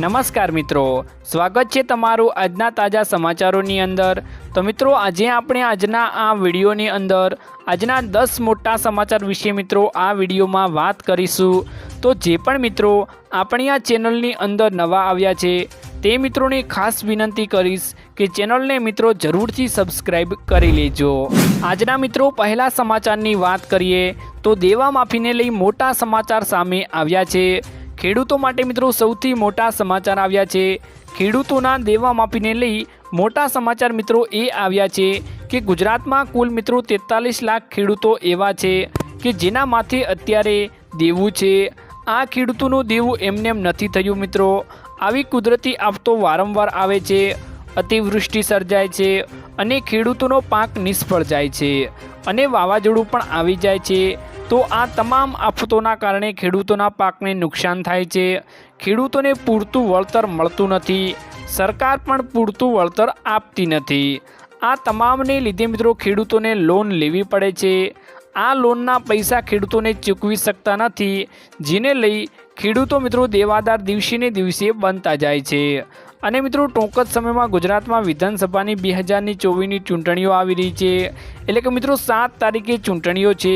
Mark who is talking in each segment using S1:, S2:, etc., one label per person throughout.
S1: નમસ્કાર મિત્રો. સ્વાગત છે તમારું આજના તાજા સમાચારોની અંદર. તો મિત્રો, આજે આપણે આજના આ વિડીયોની અંદર, આજના દસ મોટા સમાચાર વિશે મિત્રો આ વિડીયોમાં વાત કરીશું. તો જે પણ મિત્રો આપણી આ ચેનલની અંદર નવા આવ્યા છે, તે મિત્રોને ખાસ વિનંતી કરીશ કે ચેનલને મિત્રો જરૂરથી સબસ્ક્રાઇબ કરી લેજો. આજના મિત્રો, પહેલા સમાચારની વાત કરીએ, તો દેવા માફીને લઈ મોટા સમાચાર સામે આવ્યા છે. ખેડૂતો માટે મિત્રો સૌથી મોટા સમાચાર આવ્યા છે. ખેડૂતોના દેવા માફીને લઈ મોટા સમાચાર મિત્રો એ આવ્યા છે કે ગુજરાતમાં કુલ મિત્રો તેતાલીસ લાખ ખેડૂતો એવા છે કે જેના માથે અત્યારે દેવું છે. આ ખેડૂતોનું દેવું એમનેમ નથી થયું મિત્રો. આવી કુદરતી આફતો વારંવાર આવે છે, અતિવૃષ્ટિ સર્જાય છે અને ખેડૂતોનો પાક નિષ્ફળ જાય છે અને વાવાઝોડું પણ આવી જાય છે. તો આ તમામ આફતોના કારણે ખેડૂતોના પાકને નુકસાન થાય છે. ખેડૂતોને પૂરતું વળતર મળતું નથી. સરકાર પણ પૂરતું વળતર આપતી નથી. આ તમામને લીધે મિત્રો ખેડૂતોને લોન લેવી પડે છે. આ લોનના પૈસા ખેડૂતોને ચૂકવી શકતા નથી, જેને લઈ ખેડૂતો મિત્રો દેવાદાર દિવસે ને દિવસે બનતા જાય છે. અને મિત્રો, ટૂંક જ સમયમાં ગુજરાતમાં વિધાનસભાની બે હજારની ચોવીસની ચૂંટણીઓ આવી રહી છે. એટલે કે મિત્રો, સાત તારીખે ચૂંટણીઓ છે.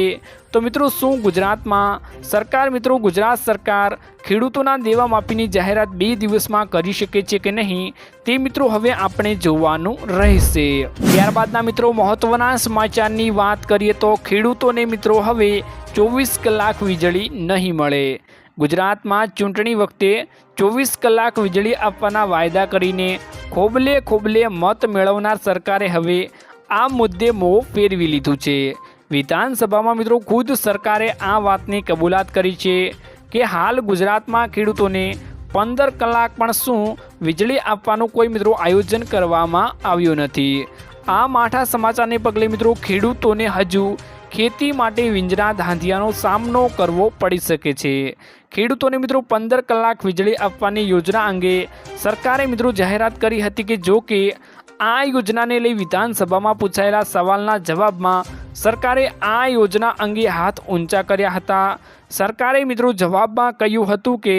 S1: તો મિત્રો, શું ગુજરાતમાં સરકાર મિત્રો, ગુજરાત સરકાર ખેડૂતોના દેવા માફીની જાહેરાત બે દિવસમાં કરી શકે છે કે નહીં, તે મિત્રો હવે આપણે જોવાનું રહેશે. ત્યારબાદના મિત્રો, મહત્વના સમાચારની વાત કરીએ તો ખેડૂતોને મિત્રો હવે ચોવીસ કલાક વીજળી નહીં મળે. ગુજરાતમાં ચૂંટણી વખતે ચોવીસ કલાક વીજળી આપવાના વાયદા કરીને ખોબલે ખોબલે મત મેળવનાર સરકારે હવે આ મુદ્દે મોં ફેરવી લીધું છે. વિધાનસભામાં મિત્રો ખુદ સરકારે આ વાતની કબૂલાત કરી છે કે હાલ ગુજરાતમાં ખેડૂતોને પંદર કલાક પણ શું વીજળી આપવાનું કોઈ મિત્રો આયોજન કરવામાં આવ્યું નથી. આ માઠા સમાચારને પગલે મિત્રો ખેડૂતોને હજુ ખેતી માટે વિંજરા ધાંધિયાનો સામનો કરવો પડી શકે છે. ખેડૂતોને મિત્રો પંદર કલાક વીજળી આપવાની યોજના અંગે સરકારે મિત્રો જાહેરાત કરી હતી કે જો કે આ યોજનાને લઈ વિધાનસભામાં પૂછાયેલા સવાલના જવાબમાં સરકારે આ યોજના અંગે હાથ ઊંચા કર્યા હતા. સરકારે મિત્રો જવાબમાં કહ્યું હતું કે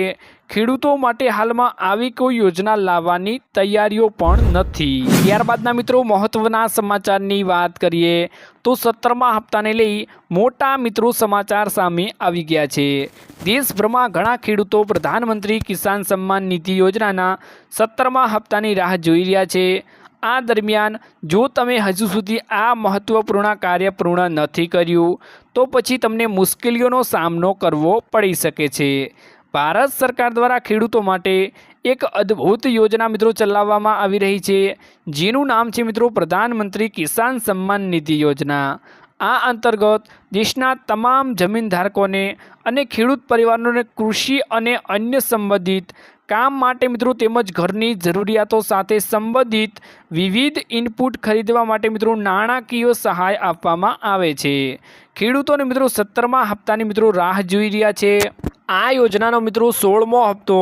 S1: ખેડૂતો માટે હાલમાં આવી કોઈ યોજના લાવવાની તૈયારીઓ પણ નથી. ત્યારબાદના મિત્રો, મહત્વના સમાચારની વાત કરીએ તો સત્તરમા હપ્તાને લઈ મોટા મિત્રો સમાચાર સામે આવી ગયા છે. દેશભરમાં ઘણા ખેડૂતો પ્રધાનમંત્રી કિસાન સન્માન નિધિ યોજનાના સત્તરમા હપ્તાની રાહ જોઈ રહ્યા છે. આ દરમિયાન જો તમે હજુ સુધી આ મહત્ત્વપૂર્ણ કાર્ય પૂર્ણ નથી કર્યું, તો પછી તમને મુશ્કેલીઓનો સામનો કરવો પડી શકે છે. ભારત સરકાર દ્વારા ખેડૂતો માટે એક અદ્ભુત યોજના મિત્રો ચલાવવામાં આવી રહી છે. જેનું નામ છે મિત્રો પ્રધાનમંત્રી કિસાન સન્માન નિધિ યોજના. આ અંતર્ગત દેશના તમામ જમીનધારકોને અને ખેડૂત પરિવારોને કૃષિ અને અન્ય સંબંધિત કામ માટે મિત્રો તેમજ ઘરની જરૂરિયાતો સાથે સંબંધિત વિવિધ ઇનપુટ ખરીદવા માટે મિત્રો નાણાકીય સહાય આપવામાં આવે છે. ખેડૂતોને મિત્રો સત્તરમા હપ્તાની મિત્રો રાહ જોઈ રહ્યા છે. આ યોજનાનો મિત્રો સોળમો હપ્તો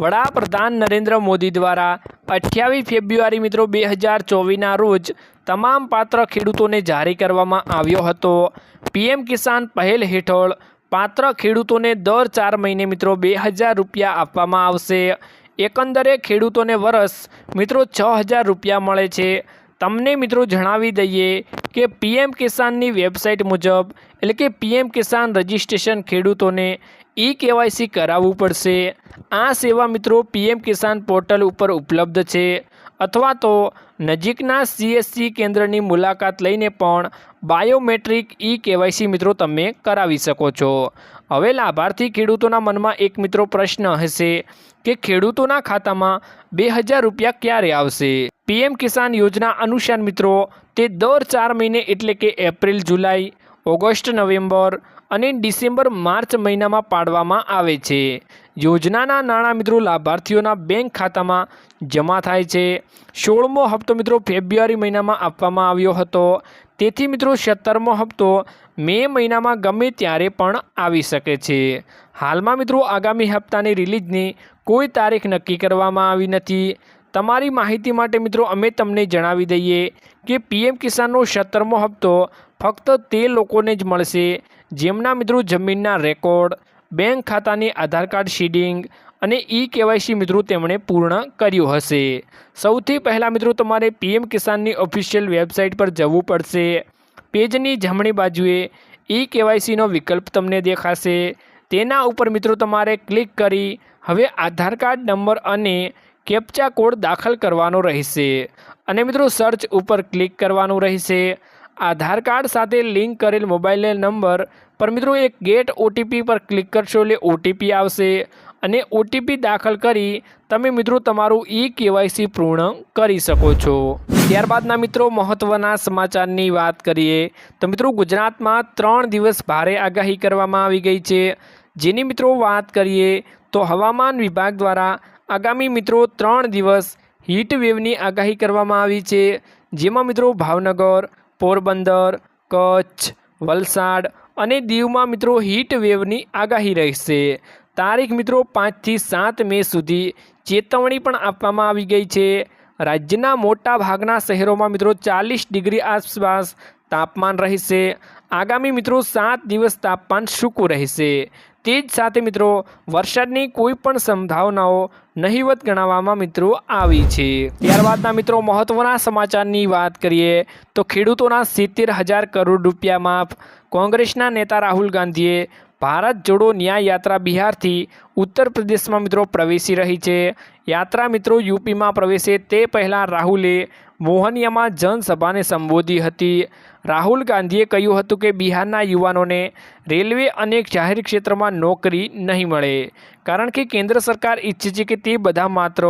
S1: વડાપ્રધાન નરેન્દ્ર મોદી દ્વારા અઠ્યાવીસ ફેબ્રુઆરી મિત્રો બે હજાર ચોવીસના રોજ તમામ પાત્ર ખેડૂતોને જારી કરવામાં આવ્યો હતો. પીએમ કિસાન પહેલ હેઠળ પાત્ર ખેડૂતોને દર ચાર મહિને મિત્રો બે હજાર રૂપિયા આપવામાં આવશે. એકંદરે ખેડૂતોને વરસ મિત્રો છ હજાર રૂપિયા મળે છે. તમને મિત્રો જણાવી દઈએ કે પીએમ કિસાનની વેબસાઇટ મુજબ એટલે કે પીએમ કિસાન રજિસ્ટ્રેશન ખેડૂતોને ઈ કેવાયસી કરાવવું પડશે. આ સેવા મિત્રો પીએમ કિસાન પોર્ટલ ઉપર ઉપલબ્ધ છે. અથવા તો નજીકના સીએસસી કેન્દ્રની મુલાકાત લઈને પણ બાયોમેટ્રિક ઈ કેવાયસી મિત્રો તમે કરાવી શકો છો. હવે લાભાર્થી ખેડૂતોના મનમાં એક મિત્રો પ્રશ્ન હશે કે ખેડૂતોના ખાતામાં બે હજાર રૂપિયા ક્યારે આવશે? પીએમ કિસાન યોજના અનુસાર મિત્રો તે દર ચાર મહિને એટલે કે એપ્રિલ જુલાઈ ઓગસ્ટ, નવેમ્બર અને ડિસેમ્બર, માર્ચ મહિનામાં પાડવામાં આવે છે. યોજનાના નાણાં મિત્રો લાભાર્થીઓના બેંક ખાતામાં જમા થાય છે. સોળમો હપ્તો મિત્રો ફેબ્રુઆરી મહિનામાં આપવામાં આવ્યો હતો. તેથી મિત્રો સત્તરમો હપ્તો મે મહિનામાં ગમે ત્યારે પણ આવી શકે છે. હાલમાં મિત્રો આગામી હપ્તાની રિલીઝની કોઈ તારીખ નક્કી કરવામાં આવી નથી. તમારી માહિતી માટે મિત્રો અમે તમને જણાવી દઈએ કે પીએમ કિસાનનો સત્તરમો હપ્તો ફક્ત તે લોકોને જ મળશે જેમના મિત્રો જમીનના રેકોર્ડ, બેંક ખાતાની આધાર કાર્ડ શીડિંગ અને ઈ કેવાયસી મિત્રો તેમણે પૂર્ણ કર્યું હશે. સૌથી પહેલાં મિત્રો તમારે પીએમ કિસાનની ઓફિશિયલ વેબસાઇટ પર જવું પડશે. પેજની જમણી બાજુએ ઈ કેવાયસીનો વિકલ્પ તમને દેખાશે. તેના ઉપર મિત્રો તમારે ક્લિક કરી હવે આધાર કાર્ડ નંબર અને કેપ્ચા કોડ દાખલ કરવાનો રહેશે. અને મિત્રો સર્ચ ઉપર ક્લિક કરવાનું રહેશે. આધાર કાર્ડ સાથે લિંક કરેલ મોબાઈલ નંબર પર મિત્રો એક ગેટ ઓટીપી પર ક્લિક કરશો એટલે ઓટીપી આવશે. અને ઓટીપી દાખલ કરી તમે મિત્રો તમારું ઈ કેવાયસી પૂર્ણ કરી શકો છો. ત્યારબાદના મિત્રો મહત્ત્વના સમાચારની વાત કરીએ. તો મિત્રો, ગુજરાતમાં ત્રણ દિવસ ભારે આગાહી કરવામાં આવી ગઈ છે. જેની મિત્રો વાત કરીએ તો હવામાન વિભાગ દ્વારા આગામી મિત્રો ત્રણ દિવસ હીટ વેવની આગાહી કરવામાં આવી છે. જેમાં મિત્રો ભાવનગર, પોરબંદર, કચ્છ, વલસાડ અને દીવમાં મિત્રો હીટ વેવની આગાહી રહેશે. તારીખ મિત્રો પાંચથી સાત મે સુધી ચેતવણી પણ આપવામાં આવી ગઈ છે. રાજ્યના મોટા ભાગના શહેરોમાં મિત્રો ચાલીસ ડિગ્રી આસપાસ તાપમાન રહેશે. આગામી મિત્રો સાત દિવસ તાપમાન સૂકું રહેશે. તે જ સાથે મિત્રો, વરસાદની કોઈ પણ સંભાવનાઓ નહિવત ગણાવવામાં મિત્રો આવી છે. ત્યારબાદના મિત્રો, મહત્વના સમાચારની વાત કરીએ, તો ખેડૂતોના સિત્તેર હજાર કરોડ રૂપિયા માફ. કોંગ્રેસના નેતા રાહુલ ગાંધીએ ભારત જોડો ન્યાય યાત્રા બિહારથી ઉત્તર પ્રદેશમાં મિત્રો પ્રવેશી રહી છે. યાત્રા મિત્રો યુપીમાં પ્રવેશે તે પહેલાં રાહુલે મોહનિયામાં જનસભાને સંબોધી હતી. રાહુલ ગાંધીએ કહ્યું હતું કે બિહારના યુવાનોને રેલવે અને જાહેર ક્ષેત્રમાં નોકરી નહીં મળે. કારણ કે કેન્દ્ર સરકાર ઈચ્છે છે કે તે બધા માત્ર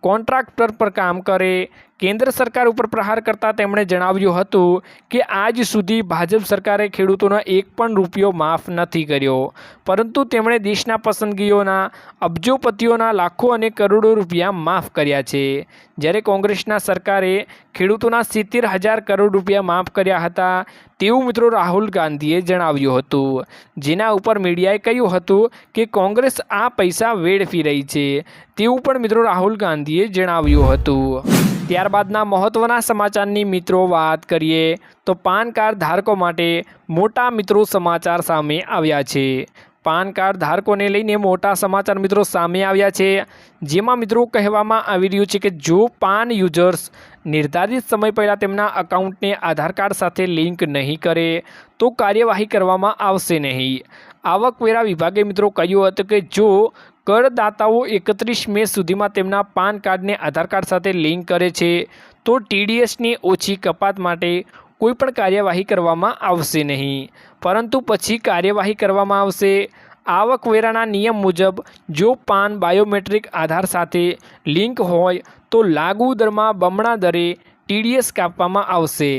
S1: કોન્ટ્રાક્ટર પર કામ કરે કેન્દ્ર સરકાર ઉપર પ્રહાર કરતાં તેમણે જણાવ્યું હતું કે આજ સુધી ભાજપ સરકારે ખેડૂતોનો એક પણ રૂપિયો માફ નથી કર્યો. પરંતુ તેમણે દેશના પસંદગીઓના, અબજોપતિઓના લાખો અને કરોડો રૂપિયા માફ કર્યા છે. જ્યારે કોંગ્રેસના સરકારે ખેડૂતોના સિત્તેર હજાર કરોડ રૂપિયા માફ કર્યા હતા, તેવું મિત્રો રાહુલ ગાંધીએ જણાવ્યું હતું. જેના ઉપર મીડિયાએ કહ્યું હતું કે કોંગ્રેસ આ પૈસા વેડફી રહી છે, તેવું પણ મિત્રો રાહુલ ગાંધીએ જણાવ્યું હતું. ત્યારબાદના મહત્ત્વના સમાચારની મિત્રો વાત કરીએ તો પાન કાર્ડ ધારકો માટે મોટા મિત્રો સમાચાર સામે આવ્યા છે. પાન કાર્ડ ધારકોને લઈને મોટા સમાચાર મિત્રો સામે આવ્યા છે. જેમાં મિત્રો કહેવામાં આવી રહ્યું છે કે જો પાન યુઝર્સ નિર્ધારિત સમય પહેલાં તેમના અકાઉન્ટને આધાર કાર્ડ સાથે લિંક નહીં કરે, તો કાર્યવાહી કરવામાં આવશે નહીં. આવકવેરા વિભાગે મિત્રો કહ્યું હતું કે જો કરદાતાઓ એકત્રીસ મે સુધીમાં તેમના પાન કાર્ડને આધાર કાર્ડ સાથે લિંક કરે છે, તો ટીડીએસની ઓછી કપાત માટે કોઈ પણ કાર્યવાહી કરવામાં આવશે નહીં. પરંતુ પછી કાર્યવાહી કરવામાં આવશે. આવકવેરાના નિયમ મુજબ જો પાન બાયોમેટ્રિક આધાર સાથે લિંક હોય, તો લાગુ દરમાં બમણા દરે ટીડીએસ કાપવામાં આવશે.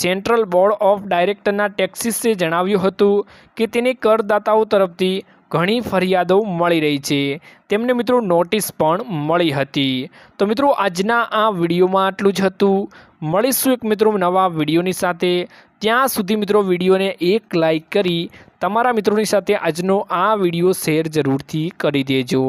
S1: સેન્ટ્રલ બોર્ડ ઓફ ડાયરેક્ટરના ટેક્સીસે જણાવ્યું હતું કે તેને કરદાતાઓ તરફથી ઘણી ફરિયાદો મળી રહી છે. તેમને મિત્રો નોટિસ પણ મળી હતી. તો મિત્રો, આજના આ વિડીયોમાં આટલું જ હતું. મળીશું એક મિત્રો નવા વિડીયોની સાથે. ત્યાં સુધી મિત્રો વિડીયોને એક લાઈક કરી તમારા મિત્રોની સાથે આજનો આ વીડિયો શેર જરૂરથી કરી દેજો.